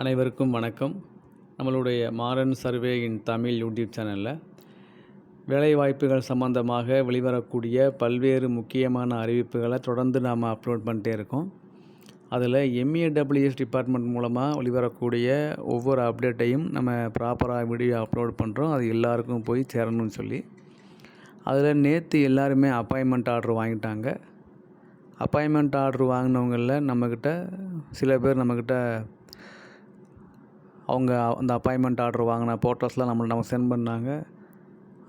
அனைவருக்கும் வணக்கம். நம்மளுடைய மாறன் சர்வே இன் தமிழ் யூடியூப் சேனலில் வேலைவாய்ப்புகள் சம்பந்தமாக வெளிவரக்கூடிய பல்வேறு முக்கியமான அறிவிப்புகளை தொடர்ந்து நாம் அப்லோட் பண்ணிட்டே இருக்கோம். அதில் எம்ஏடபிள்யூஎஸ் டிபார்ட்மெண்ட் மூலமாக வெளிவரக்கூடிய ஒவ்வொரு அப்டேட்டையும் நம்ம ப்ராப்பராக வீடியோ அப்லோட் பண்ணுறோம் அது எல்லாருக்கும் போய் சேரணும்னு சொல்லி. அதில் நேற்று எல்லாருமே அப்பாயின்மெண்ட் ஆர்டர் வாங்கிட்டாங்க. அப்பாயின்மெண்ட் ஆர்டர் வாங்கினவங்களில் நம்மக்கிட்ட சில பேர் நம்மக்கிட்ட அவங்க அந்த அப்பாயின்மெண்ட் ஆர்டர் வாங்கின ஃபோட்டோஸ்லாம் நம்மளை நமக்கு சென்ட் பண்ணாங்க.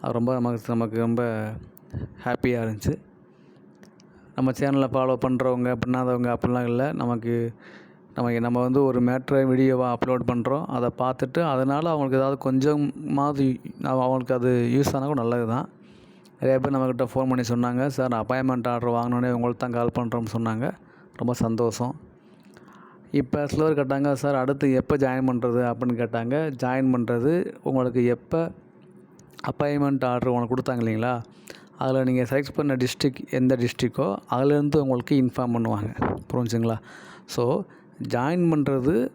அது ரொம்ப நமக்கு நமக்கு ரொம்ப ஹாப்பியாக இருந்துச்சு. நம்ம சேனலை ஃபாலோ பண்ணுறவங்க பண்ணாதவங்க அப்படிலாம் இல்லை. நமக்கு நமக்கு நம்ம வந்து ஒரு மேட்ரை வீடியோவாக அப்லோட் பண்ணுறோம் அதை பார்த்துட்டு அதனால் அவங்களுக்கு ஏதாவது கொஞ்சமாவது அவங்களுக்கு அது யூஸ் ஆனால் கூட நல்லது தான் நிறைய பேர் நம்மக்கிட்ட ஃபோன் பண்ணி சொன்னாங்க. சார் அப்பாயின்மெண்ட் ஆர்டர் வாங்கினோடனே உங்களுக்கு தான் கால் பண்ணுறோம்னு சொன்னாங்க. ரொம்ப சந்தோஷம். இப்போ சில கேட்டாங்க சார் அடுத்து எப்போ ஜாயின் பண்ணுறது? அப்படின்னு கேட்டாங்க. ஜாயின் பண்ணுறது உங்களுக்கு எப்போ அப்பாயின்மெண்ட் ஆர்டர் உனக்கு கொடுத்தாங்க இல்லைங்களா? அதில் நீங்கள் செலக்ட் பண்ண டிஸ்ட்ரிக் எந்த டிஸ்ட்ரிக்கோ அதுலேருந்து உங்களுக்கு இன்ஃபார்ம் பண்ணுவாங்க. புரிஞ்சுங்களா? ஸோ ஜாயின் பண்ணுறது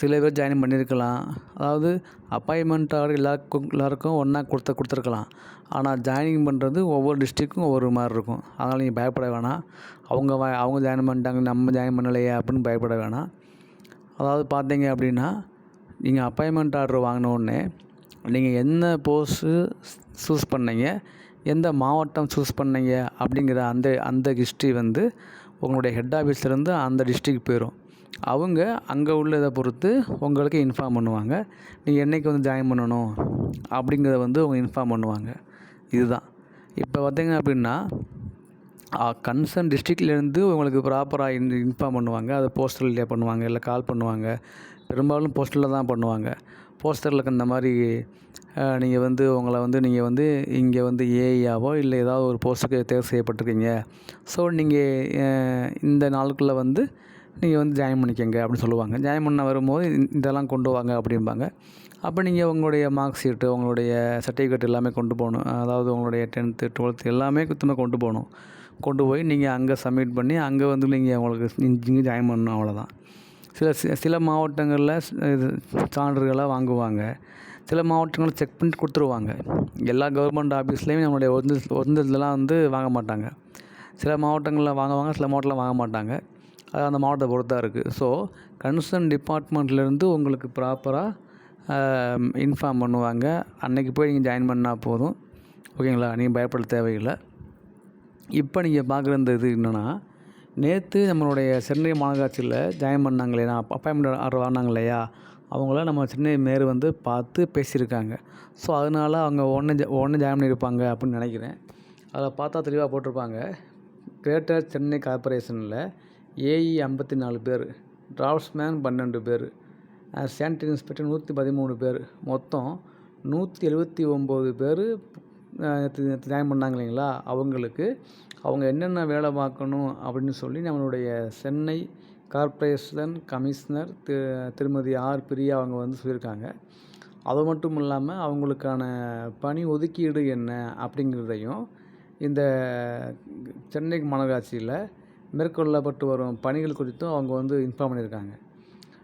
சில பேர் ஜாயின் பண்ணியிருக்கலாம் அதாவது அப்பாயின்மெண்ட் ஆர்டர் எல்லாருக்கும் எல்லாருக்கும் ஒன்றா கொடுத்த கொடுத்துருக்கலாம். ஆனால் ஜாயினிங் பண்ணுறது ஒவ்வொரு டிஸ்ட்ரிக்கும் ஒவ்வொரு மாதிரி இருக்கும். அதனால் நீங்கள் பயப்பட வேணாம். அவங்க வ அவங்க ஜாயின் பண்ணிட்டாங்க நம்ம ஜாயின் பண்ணலையே அப்படின்னு பயப்பட வேணாம். அதாவது பார்த்தீங்க அப்படின்னா நீங்கள் அப்பாயின்மெண்ட் ஆர்டர் வாங்கினோடனே நீங்கள் என்ன போஸ்ட்டு சூஸ் பண்ணீங்க எந்த மாவட்டம் சூஸ் பண்ணீங்க அப்படிங்கிற அந்த அந்த ஹிஸ்ட்ரி வந்து உங்களுடைய ஹெட் ஆஃபீஸ்லேருந்து அந்த டிஸ்ட்ரிக் போயிடும் அவங்க அங்கே உள்ளதை பொறுத்து உங்களுக்கு இன்ஃபார்ம் பண்ணுவாங்க. நீங்கள் என்றைக்கு வந்து ஜாயின் பண்ணணும் அப்படிங்கிறத வந்து அவங்க இன்ஃபார்ம் பண்ணுவாங்க. இதுதான். இப்போ பார்த்தீங்க அப்படின்னா கன்சர்ன் டிஸ்ட்ரிக்ட்லேருந்து உங்களுக்கு ப்ராப்பராக இன் இன்ஃபார்ம் பண்ணுவாங்க. அதை போஸ்டரில் பண்ணுவாங்க இல்லை கால் பண்ணுவாங்க. பெரும்பாலும் போஸ்டரில் தான் பண்ணுவாங்க. போஸ்டரில் இந்த மாதிரி நீங்கள் வந்து உங்களை வந்து நீங்கள் வந்து இங்கே வந்து ஏஐயாவோ இல்லை ஏதாவது ஒரு போஸ்ட்டுக்கு தேர்வு செய்யப்பட்டிருக்கீங்க. ஸோ நீங்கள் இந்த நாளுக்குள்ளே வந்து நீங்கள் வந்து ஜாயின் பண்ணிக்கங்க அப்படின்னு சொல்லுவாங்க. ஜாயின் பண்ண வரும்போது இதெல்லாம் கொண்டு வாங்க அப்படிம்பாங்க. அப்போ நீங்கள் உங்களுடைய மார்க் ஷீட்டு உங்களுடைய சர்டிஃபிகேட் எல்லாமே கொண்டு போகணும். அதாவது உங்களுடைய டென்த்து டுவெல்த்து எல்லாமே குத்துமே கொண்டு போகணும். கொண்டு போய் நீங்கள் அங்கே சப்மிட் பண்ணி அங்கே வந்து நீங்கள் உங்களுக்கு இங்கே ஜாயின் பண்ணணும் அவ்வளோதான் சில சில மாவட்டங்களில் இது சான்றிதழாக வாங்குவாங்க. சில மாவட்டங்களில் செக் பண்ணி கொடுத்துருவாங்க. எல்லா கவர்மெண்ட் ஆஃபீஸ்லேயுமே நம்மளுடைய ஒரிஜினல் ஒரிஜினல்லாம் வந்து வாங்க மாட்டாங்க. சில மாவட்டங்களில் வாங்குவாங்க சில மாவட்டத்தில் வாங்க மாட்டாங்க. அது அந்த மாவட்டத்தை பொறுத்தா இருக்குது ஸோ கன்சர்ன் டிபார்ட்மெண்ட்லேருந்து உங்களுக்கு ப்ராப்பராக இன்ஃபார்ம் பண்ணுவாங்க. அன்றைக்கி போய் நீங்கள் ஜாயின் பண்ணால் போதும். ஓகேங்களா நீங்கள் பயப்பட தேவையில்லை. இப்போ நீங்கள் பார்க்குற இந்த இது என்னென்னா நேற்று நம்மளுடைய சென்னை மாநகராட்சியில் ஜாயின் பண்ணாங்க இல்லையா அப்பாயின்மெண்ட் ஆர்டர் வாங்கினாங்க இல்லையா? அவங்கள நம்ம சென்னை மேயர் வந்து பார்த்து பேசியிருக்காங்க. ஸோ அதனால் அவங்க ஒன்று ஒன்று ஜாயின் பண்ணியிருப்பாங்க அப்படின்னு நினைக்கிறேன். அதில் பார்த்தா தெளிவாக போட்டிருப்பாங்க. கிரேட்டர் சென்னை கார்பரேஷனில் ஏஇ ஐம்பத்தி நாலு பேர் டிராஃப்ட்ஸ்மேன் பன்னெண்டு பேர் சானிட்டரி இன்ஸ்பெக்டர் நூற்றி பதிமூணு பேர். மொத்தம் நூற்றி எழுபத்தி ஒம்பது பேர் ஜாயின் பண்ணாங்க இல்லைங்களா? அவங்களுக்கு அவங்க என்னென்ன வேலை பார்க்கணும் அப்படின்னு சொல்லி நம்மளுடைய சென்னை கார்ப்பரேஷன் கமிஷனர் திரு திருமதி ஆர். பிரியா அவங்க வந்து சொல்லியிருக்காங்க. அது மட்டும் இல்லாமல் அவங்களுக்கான பணி ஒதுக்கீடு என்ன அப்படிங்கிறதையும் இந்த சென்னை மாநகராட்சியில் மேற்கொள்ளப்பட்டு வரும் பணிகள் குறித்தும் அவங்க வந்து இன்ஃபார்ம் பண்ணியிருக்காங்க.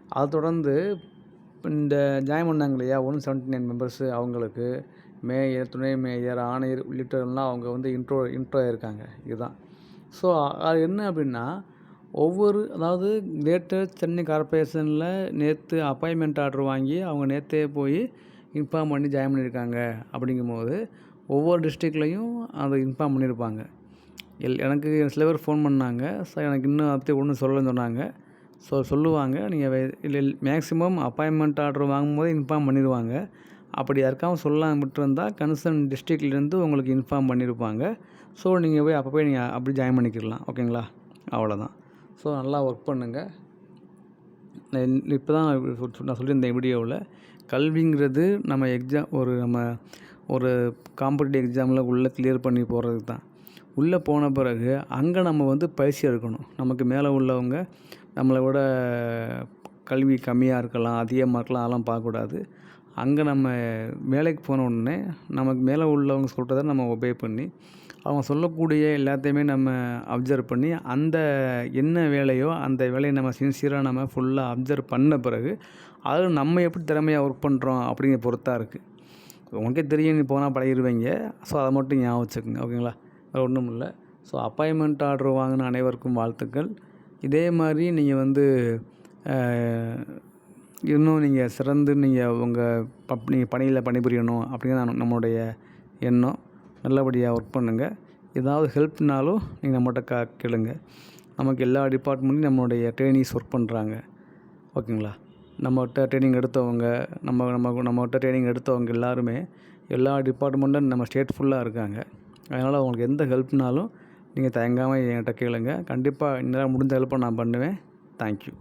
அதை தொடர்ந்து இந்த ஜாயின் பண்ணாங்க இல்லையா? ஒன் செவன்ட்டி நைன் மெம்பர்ஸு அவங்களுக்கு மேயர் துணை மேயர் ஆணையர் உள்ளிட்டவர்கள்லாம் அவங்க வந்து இன்ட்ரோ இன்ட்ரோ ஆயிருக்காங்க. இதுதான். ஸோ அது என்ன அப்படின்னா ஒவ்வொரு அதாவது கிரேட்டர் சென்னை கார்பரேஷனில் நேற்று அப்பாயின்மெண்ட் ஆர்டர் வாங்கி அவங்க நேற்றே போய் இன்ஃபார்ம் பண்ணி ஜாயின் பண்ணியிருக்காங்க. அப்படிங்கும்போது ஒவ்வொரு டிஸ்ட்ரிக்ட்லேயும் அதை இன்ஃபார்ம் பண்ணியிருப்பாங்க. எல் எனக்கு சில பேர் ஃபோன் பண்ணாங்க. சார் எனக்கு இன்னும் அதை ஒன்றும் சொல்லலைன்னு சொன்னாங்க. ஸோ சொல்லுவாங்க. நீங்கள் இல்லை மேக்ஸிமம் அப்பாயின்மெண்ட் ஆர்டர் வாங்கும்போது இன்ஃபார்ம் பண்ணிடுவாங்க. அப்படி யாருக்காவது சொல்லாமல் விட்டுருந்தால் கன்சர்ன் டிஸ்ட்ரிக்ட்லேருந்து உங்களுக்கு இன்ஃபார்ம் பண்ணியிருப்பாங்க ஸோ நீங்கள் போய் அப்போ போய் நீங்கள் அப்படி ஜாயின் பண்ணிக்கிடலாம். ஓகேங்களா? அவ்வளோதான் ஸோ நல்லா ஒர்க் பண்ணுங்கள் இப்போ தான் நான் சொல்லியிருந்தேன் வீடியோவில். கல்விங்கிறது நம்ம எக்ஸாம் ஒரு நம்ம ஒரு காம்படிட்டிவ் எக்ஸாமில் உள்ளே கிளியர் பண்ணி போகிறதுக்கு தான் உள்ளே போன பிறகு அங்கே நம்ம வந்து பயிற்சி எடுக்கணும். நமக்கு மேலே உள்ளவங்க நம்மளை விட கல்வி கம்மியாக இருக்கலாம் அதிகமாக இருக்கலாம் அதெல்லாம் பார்க்கக்கூடாது. அங்கே நம்ம வேலைக்கு போன உடனே நமக்கு மேலே உள்ளவங்க சொல்கிறத நம்ம ஒபே பண்ணி அவங்க சொல்லக்கூடிய எல்லாத்தையுமே நம்ம அப்சர்வ் பண்ணி அந்த என்ன வேலையோ அந்த வேலையை நம்ம சின்சியராக நம்ம ஃபுல்லாக அப்சர்வ் பண்ண பிறகு அது நம்ம எப்படி திறமையாக ஒர்க் பண்ணுறோம் அப்படிங்கிற பொறுத்தாக இருக்குது உங்களுக்கே தெரியும் நீ போனால் பழகிடுவீங்க ஸோ அதை மட்டும் ஞாபகம் வச்சுக்கோங்க ஓகேங்களா வேறு ஒன்றும் இல்லை. ஸோ அப்பாயின்மெண்ட் ஆர்டர் வாங்கின அனைவருக்கும் வாழ்த்துக்கள். இதே மாதிரி நீங்கள் வந்து இன்னும் நீங்கள் சிறந்து நீங்கள் உங்கள் பப் நீங்கள் பணியில் பணிபுரியணும் அப்படின்னு நான் நம்மளுடைய எண்ணம். நல்லபடியாக ஒர்க் பண்ணுங்கள் ஏதாவது ஹெல்ப்னாலும் நீங்கள் நம்மகிட்ட கா கேளுங்க. நமக்கு எல்லா டிபார்ட்மெண்ட்லையும் நம்மளுடைய ட்ரைனிங்ஸ் ஒர்க் பண்ணுறாங்க ஓகேங்களா? நம்மகிட்ட ட்ரைனிங் எடுத்தவங்க நம்ம நம்ம நம்மகிட்ட ட்ரைனிங் எடுத்தவங்க எல்லாருமே எல்லா டிபார்ட்மெண்ட்டும் நம்ம ஸ்டேட் ஃபுல்லாக இருக்காங்க. அதனால் உங்களுக்கு எந்த ஹெல்ப்னாலும் நீங்கள் தயங்காமல் என்கிட்ட கேளுங்கள் கண்டிப்பாக என்னால் முடிஞ்ச ஹெல்ப்பை நான் பண்ணுவேன். தேங்க்யூ